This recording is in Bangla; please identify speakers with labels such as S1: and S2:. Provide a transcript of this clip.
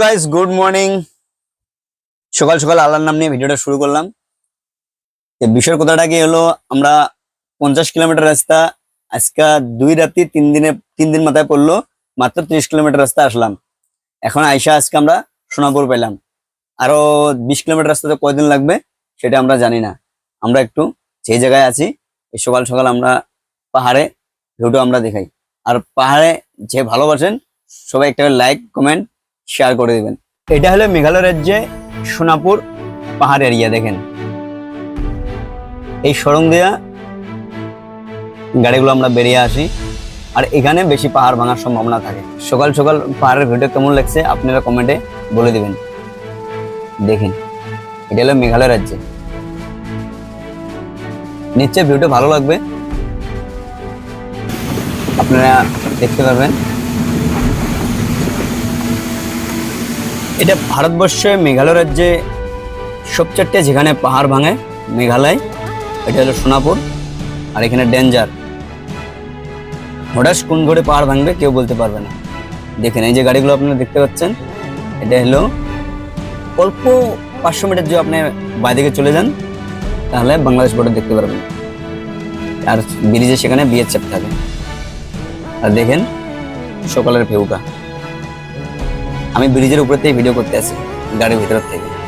S1: গাইস গুড মর্নিং সকাল সকাল আল্লাহর নাম নিয়ে ভিডিওটা শুরু করলাম। বিষয়ের কথাটা কি হলো, আমরা পঞ্চাশ কিলোমিটার রাস্তা আজকে দুই রাতি তিন দিনে, তিন দিন মাথায় পড়ল, মাত্র ত্রিশ কিলোমিটার রাস্তা আসলাম। এখন আইসা আজকে আমরা সোনাপুর পেলাম। আরও বিশ কিলোমিটার রাস্তাতে কয়দিন লাগবে সেটা আমরা জানি না। আমরা একটু যে জায়গায় আছি, এই সকাল সকাল আমরা পাহাড়ে ভিডিও আমরা দেখাই। আর পাহাড়ে যে ভালোবাসেন, সবাই একটা লাইক কমেন্ট শেয়ার করে দিবেন। এটা হলো মেঘালয় রাজ্যে সোনাপুর পাহাড় এরিয়া দেখেন। এই সরং দেয়া গাড়িগুলো আমরা বেরিয়ে আসি, আর এখানে বেশি পাহাড় ভাঙার সম্ভাবনা থাকে। সকাল সকাল পাহাড়ের ভিডিও কেমন লাগছে আপনারা কমেন্টে বলে দিবেন। দেখেন, এটা হলো মেঘালয় রাজ্যে। নিশ্চয় ভিডিওটা ভালো লাগবে। আপনারা দেখতে পারবেন। এটা ভারতবর্ষে মেঘালয় রাজ্যে সবচেয়ে যেখানে পাহাড় ভাঙে, মেঘালয়। এটা হলো সোনাপুর, আর এখানে ডেঞ্জার। হঠাৎ কোন ঘরে পাহাড় ভাঙবে কেউ বলতে পারবে না। দেখেন, এই যে গাড়িগুলো আপনারা দেখতে পাচ্ছেন, এটা হলো অল্প পাঁচশো মিটার যদি আপনি বাইদিকে চলে যান, তাহলে বাংলাদেশ বর্ডার দেখতে পারবেন। আর ব্রিজে সেখানে বিএসএফ থাকে। আর দেখেন, সকালের ভিউটা আমি ব্রিজের উপর থেকে ভিডিও করতে আছি গাড়ির ভিতর থেকে।